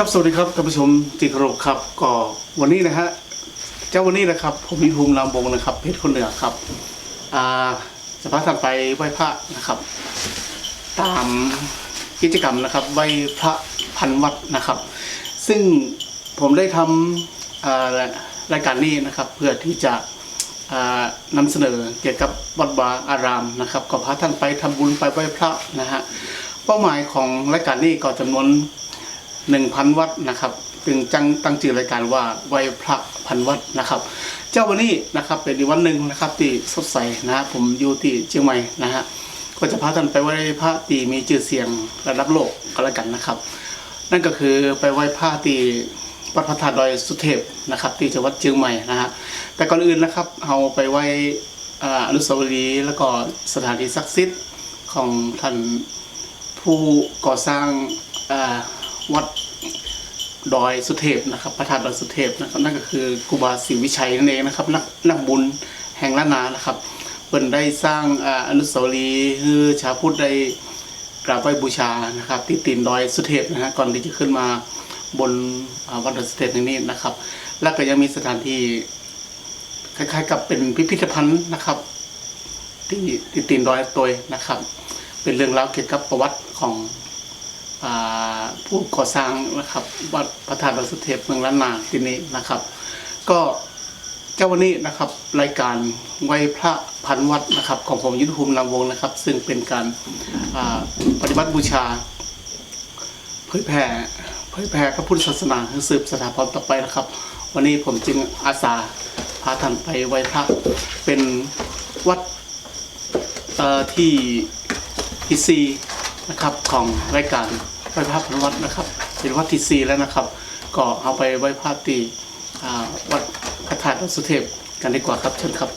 ครับสวัสดีครับท่านผู้ชมที่เคารพครับก็วันนี้นะฮะเจ้าวันนี้นะครับ ผมมีภูมิลำบงนะครับเพชรคนเหนือครับอ่าจะพาท่านไปไหว้พระนะครับ ตามกิจกรรมนะครับไหว้พระพันวัดนะครับ ซึ่งผมได้ทำรายการนี้นะครับ เพื่อที่จะอ่านำเสนอเกี่ยวกับวัดวาอารามนะครับ ก็พาท่านไปทำบุญไปไหว้พระนะฮะเป้าหมายของรายการนี้ก็จำนวน 1,000วัดนะครับจึงจังตั้งชื่อรายการว่าไว้พระพันวัดนะครับ เจ้าวันนี้นะครับเป็นอีกวันหนึ่งนะครับที่สดใสนะฮะผมอยู่ที่เชียงใหม่นะฮะก็จะพาท่านไปไหว้พระที่มีชื่อเสียงระดับโลกก็แล้วกันนะครับ นั่นก็คือไปไหว้พระที่วัดพระธาตุดอยสุเทพนะครับ ที่จังหวัดเชียงใหม่นะฮะแต่ก่อนอื่นนะครับเราไปไหว้อาอนุสาวรีย์แล้วก็สถานที่ศักดิ์สิทธิ์ของท่านผู้ก่อสร้างวัด ดอยสุเทพนะครับพระธาตุดอยสุเทพนะครับนั่นก็คือครูบาศรีวิชัยนั่นเองนะครับนักนักบุญแห่งล้านนานะครับเพิ่นได้สร้างอนุสาวรีย์คือชาวพุทธได้กราบไหว้บูชานะครับที่ตีนดอยสุเทพนะฮะก่อนที่จะขึ้นมาบนวัดดอยสุเทพแห่งนี้นะครับ แล้วก็ยังมีสถานที่คล้ายๆกับเป็นพิพิธภัณฑ์นะครับ ที่ที่ตีนดอยตัวนะครับ เป็นเรื่องราวเกี่ยวกับประวัติของ ผู้ก่อสร้างนะครับวัดพระธาตุดอยสุเทพเมืองล้านนาที่นี้นะครับ ก็เจ้าวันนี้นะครับรายการไหว้พระพันวัดนะครับของผมยุทธภูมิลำวงนะครับ ซึ่งเป็นการปฏิบัติบูชาเผยแผ่เผยแผ่พระพุทธศาสนาให้สืบสถาบันต่อไปนะครับ วันนี้ผมจึงอาสาพาท่านไปไหว้พระเป็นวัดที่ที่สี่ นะครับของรายการไหว้พระพันวัดนะครับเป็นวัดที่สี่แล้วนะครับ ก็เอาไปไหว้พระที่วัดพระธาตุสุเทพกันดีกว่าครับเชิญครับ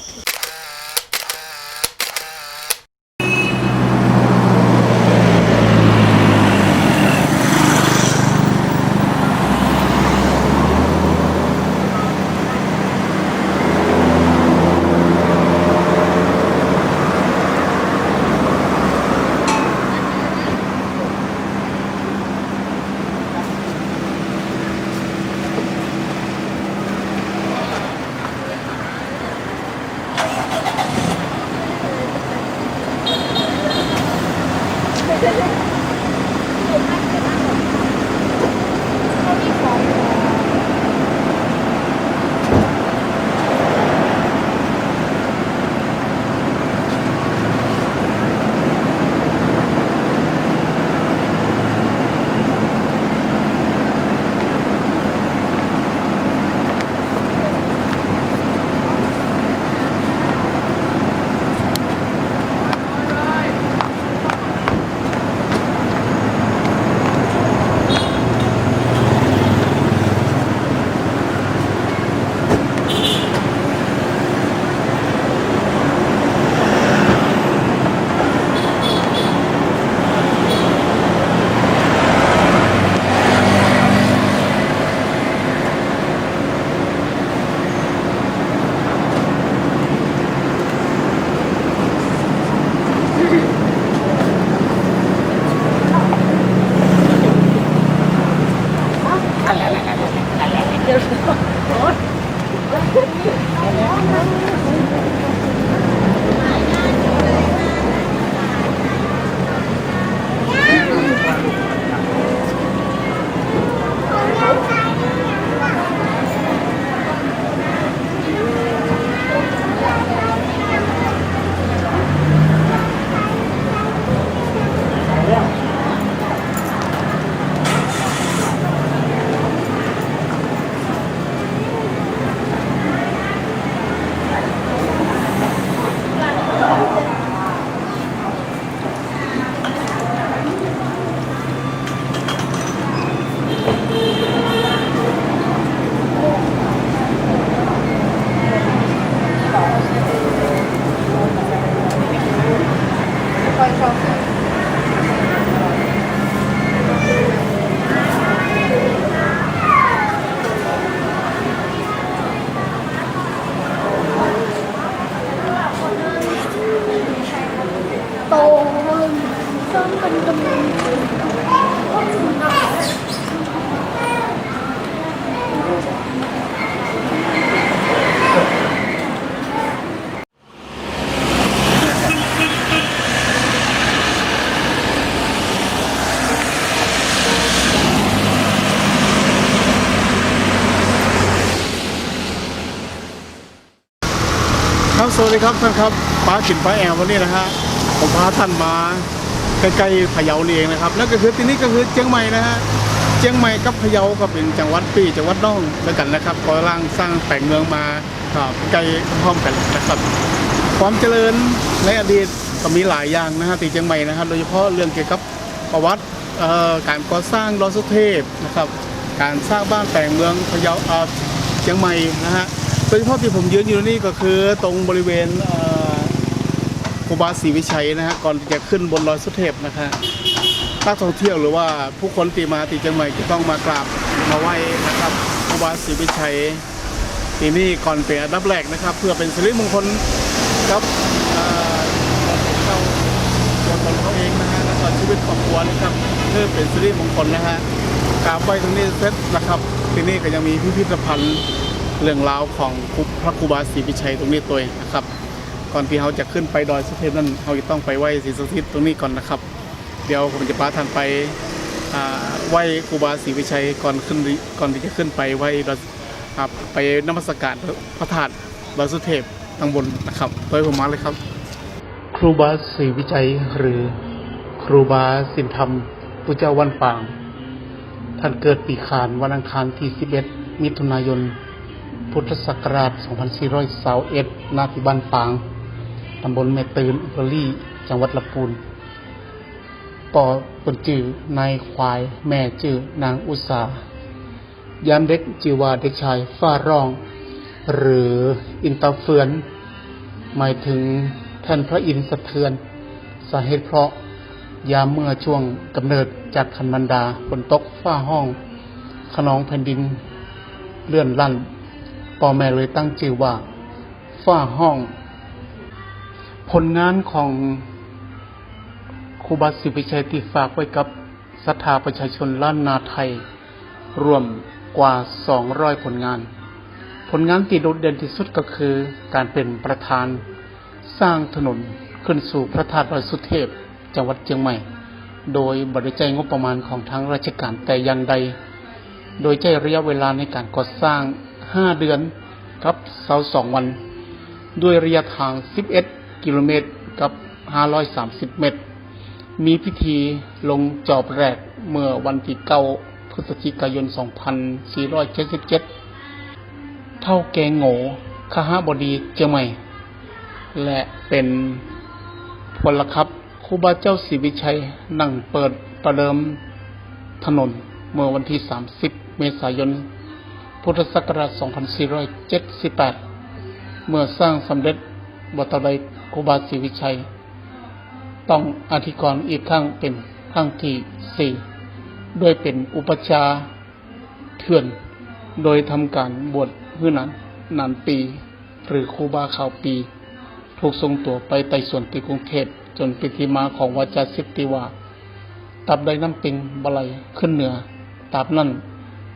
วัสดีครับท่านครับป้าขินป้าแอมวันนี้นะฮะผมพาท่านมาใกล้ๆพะเยานี่เองนะครับนั่นก็คือที่นี่ก็คือเชียงใหม่นะฮะเชียงใหม่กับพะเยาก็เป็นจังหวัดปีจังหวัดน้องด้วยกันนะครับก็ร่างสร้างแปลงเมืองมาใกล้พร้อมกันนะครับความเจริญในอดีตก็มีหลายอย่างนะฮะที่เชียงใหม่นะครับโดยเฉพาะเรื่องเกี่ยวกับประวัติการก่อสร้างรอสุเทพนะครับการสร้างบ้านแต่งเมืองพะเยาเออเชียงใหม่นะฮะ โดยเฉพาะที่ผมยืนอยู่นี่ก็คือตรงบริเวณอ่อครูบาศรีวิชัยนะฮะก่อนจะขึ้นบนรอยสุเทพนะฮะนักท่องเที่ยวหรือว่าผู้คนที่มาที่เชียงใหม่จะต้องมากราบมาไหว้นะครับครูบาศรีวิชัยที่นี่ก่อนเป็นอันดับแรกนะครับ เพื่อเป็นสิริมงคลครับเอ่อเข้าตัวตนเขาเองนะฮะแล้วก็ชีวิตครอบครัวนะครับเพื่อเป็นสิริมงคลนะฮะกราบไหว้ตรงนี้เสร็จนะครับ ที่นี่ก็ยังมีพิพิธภัณฑ์ เรื่องราวของพระครูบาศรีวิชัยตรงนี้ตัวเองนะครับ ก่อนที่เขาจะขึ้นไปดอยสุเทพนั่นเขาจะต้องไปไหว้ศรีสุทิศตรงนี้ก่อนนะครับ เดี๋ยวผมจะพาท่านไปไหว้ครูบาศรีวิชัยก่อนขึ้นก่อนที่จะขึ้นไปไหว้ไปนมัสการพระธาตุดอยสุเทพตั้งบนนะครับโดยผมมาเลยครับ ครูบาศรีวิจัยหรือครูบาสินธรรมปุเจ้าวันปาง ท่านเกิดปีขานวันอังคารที่ 11 มิถุนายน พุทธศักราช 2421นาที่บ้านปาง ตำบลแม่ตื่นอำเภอลี่ จังหวัดลำพูนปอปนจื่อนายควาย แม่จื่อนางอุษายามเด็กจิวาเด็กชายฟ้าร้อง หรืออินเตาเฟือน หมายถึงแท่นพระอินทร์สะเทือน สาเหตุเพราะยามเมื่อช่วงกำเนิดจากคันมันดาฝนตกฟ้าห้องขนองแผ่นดินเลื่อนลั่น พ่อแม่เลยตั้งชื่อว่าฟ้าห้อง ผลงานของครูบาศรีวิชัยที่ฝากไว้กับศรัทธาประชาชนล้านนาไทย รวมกว่า 200 ผลงาน ผลงานที่โดดเด่นที่สุดก็คือการเป็นประธานสร้างถนนขึ้นสู่พระธาตุดอยสุเทพ จังหวัดเชียงใหม่ โดยบริจายงบประมาณของทางราชการแต่อย่างใด โดยใช้ระยะเวลาในการก่อสร้าง 5เดือนกับเสาสองวัน ด้วยระยะทาง11กิโลเมตรกับ530เมตร มีพิธีลงจอบแรกเมื่อวันที่เก้าพฤศจิกายน 2477 เท่าแกงโง่ขหบดีเจียงใหม่ และเป็นพลครับครูบาเจ้าศรีวิชัยนั่งเปิดประเดิมถนนเมื่อวันที่ 30 เมษายน พุทธศักราช 2478 เมื่อสร้างสำเร็จบัตรใดครูบาศรีวิชัย ต้องอธิกรณ์อีกครั้งเป็นครั้งที่สี่โดยเป็นอุปชาเถื่อน โดยทำการบวชเพื่อนั้นนานปี หรือครูบาข่าวปี ถูกส่งตัวไปไต่สวนที่กรุงเทพจนเป็นที่มาของวาจาสิบติวาตับใดน้ำปิงบะไลขึ้นเหนือตราบนั้น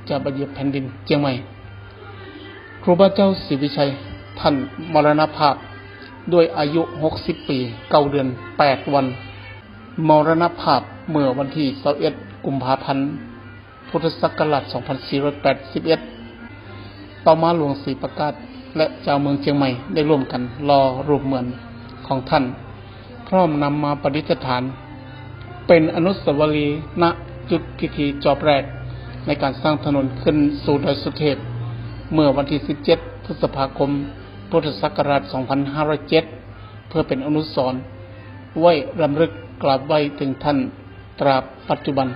จะบเหยียบแผ่นดินเจียงใหม่ ครูบาเจ้าศรีวิชัย ท่านมรณภาพด้วยอายุ 60 ปีเก้าเดือน 8 วัน มรณภาพเมื่อวันที่21กุมภาพันธ์ พุทธศักราช 2481 ต่อมาหลวงศรีประกาศ และเจ้าเมืองเชียงใหม่ได้ร่วมกันรอรูปเหมือนของท่าน พร้อมนำมาประดิษฐาน เป็นอนุสาวรีย์ณจุดพิธีจอบแรก ในการสร้างถนนขึ้นสู่ดอยสุเทพ เมื่อวันที่ 17 พฤษภาคม พุทธศักราช 2507 เพื่อเป็นอนุสรณ์ไว้รำลึกกราบไว้ถึงท่านตราบปัจจุบัน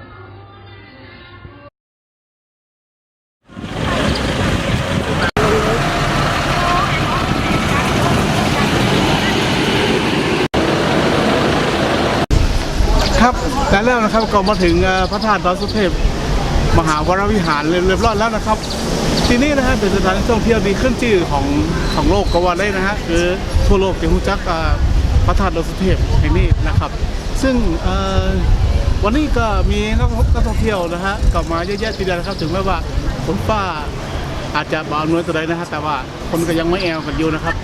ครับแต่แล้วนะครับก็มาถึงพระธาตุดอยสุเทพ มหาวรวิหารเรียบร้อยแล้วนะครับ ที่นี่นะฮะเป็นสถานที่ท่องเที่ยวที่ขึ้นชื่อของของโลกก็ว่าได้นะฮะคือทั่วโลกจะรู้จักอ่าพระธาตุดอยสุเทพแห่งนี้นะครับ ซึ่งเอ่อวันนี้ก็มีนักท่องเที่ยวนะฮะกลับมาเยอะแยะทีเดียวนะครับ ถึงแม้ว่าฝนฟ้าอาจจะบาอำนวยตัวใดนะฮะแต่ว่าคนก็ยังไม่แอวกันอยู่นะครับ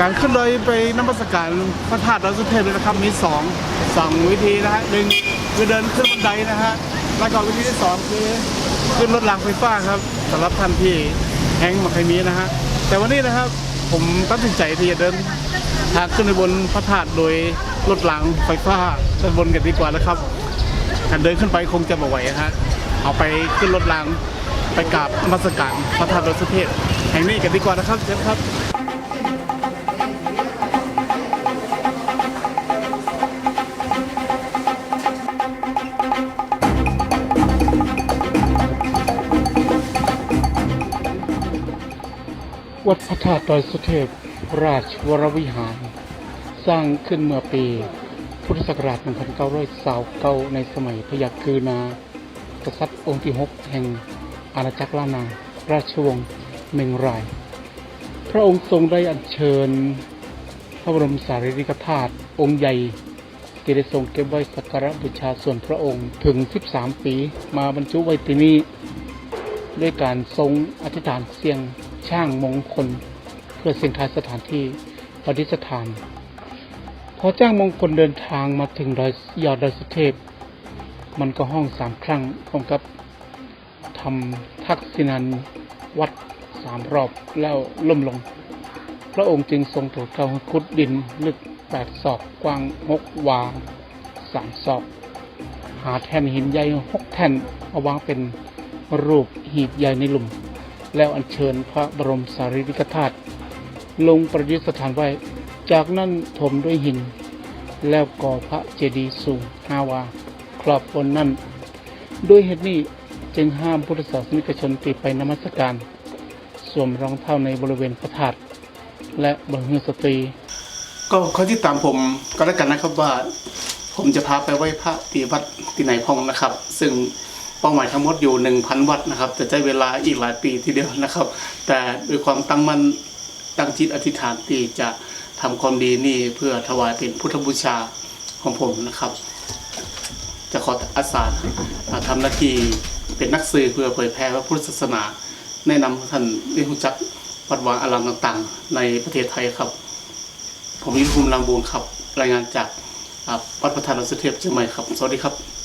การขึ้นดอยไปน้ำมัสการพระธาตุดอยสุเทพเลยนะครับมีสองสองวิธีนะฮะหนึ่งคือเดินขึ้นบันไดนะฮะ แล้วก็วิธีที่สองคือขึ้นรถรางไฟฟ้าครับสำหรับท่านที่แฮงมาใครมีนะฮะแต่วันนี้นะครับผมตัดสินใจที่จะเดินทางขึ้นไปบนพระธาตุโดยรถรางไฟฟ้าด้านบนกันดีกว่านะครับการเดินขึ้นไปคงจะบ่ไหวฮะเอาไปขึ้นรถรางไปกราบมัสการพระธาตุดอยสุเทพแห่งนี้กันดีกว่านะครับเชิญครับ วัดพระธาตุดอยสุเทพราชวรวิหาร สร้างขึ้นเมื่อปีพุทธศักราช 1929ในสมัยพยัคฆ์คือนากษัตริย์องค์ที่ 6 แห่งอาณาจักรล้านนา ราชวงศ์เมงราย พระองค์ทรงได้อัญเชิญ พระบรมสารีริกธาตุองค์ใหญ่ที่ได้ทรงเก็บไว้สักการะบูชาส่วนพระองค์ถึง 13 ปีมาบรรจุไว้ที่นี่ด้วยการทรงอธิษฐานเสียง ช่างมงคลเพื่อเสียงทาสถานที่ปฏิสถาน พอจ้างมงคลเดินทางมาถึงดอยยอดดอยสุเทพ มันก็ห้องสามครั้งพร้อมกับทำทักษิณันวัดสามรอบแล้วล่มลง พระองค์จึงทรงโปรดเกล้าให้ขุดดินลึกแปดศอกกว้างหกวาสามศอก หาแท่นหินใหญ่หกแท่นเอาวางเป็นรูปหีบใหญ่ในหลุม แล้วอัญเชิญพระบรมสารีริกธาตุลงประดิษฐานไว้ จากนั้นถมด้วยหิน แล้วก่อพระเจดีย์สูงห้าวา ครอบบนนั่นด้วยเหตุนี้จึงห้ามพุทธศาสนิกชนติไปนมัสการ สวมรองเท้าในบริเวณพระธาตุและบนเฮือสตรี ก็เขาที่ตามผมก็แล้วกันนะครับว่า ผมจะพาไปไหว้พระที่วัดที่ไหนพองนะครับ ซึ่ง เป้าหมายทั้งหมดอยู่ 1,000 วัดนะครับจะใช้เวลาอีกหลายปีทีเดียวนะครับ แต่ด้วยความตั้งมั่นตั้งจิตอธิษฐานที่จะทำความดีนี่เพื่อถวายเป็นพุทธบูชาของผมนะครับ จะขออาสาอ่าทำหน้าที่เป็นนักสื่อเพื่อเผยแพร่พระพุทธศาสนา แนะนำท่านได้รู้จักวัดวาอารามต่างๆ ในประเทศไทยครับ ผมยุทธภูมิลำบูนครับ รายงานจากวัดพระธาตุดอยสุเทพเชียงใหม่ครับ สวัสดีครับ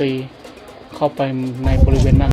ตรีเข้าไปในบริเวณนั้น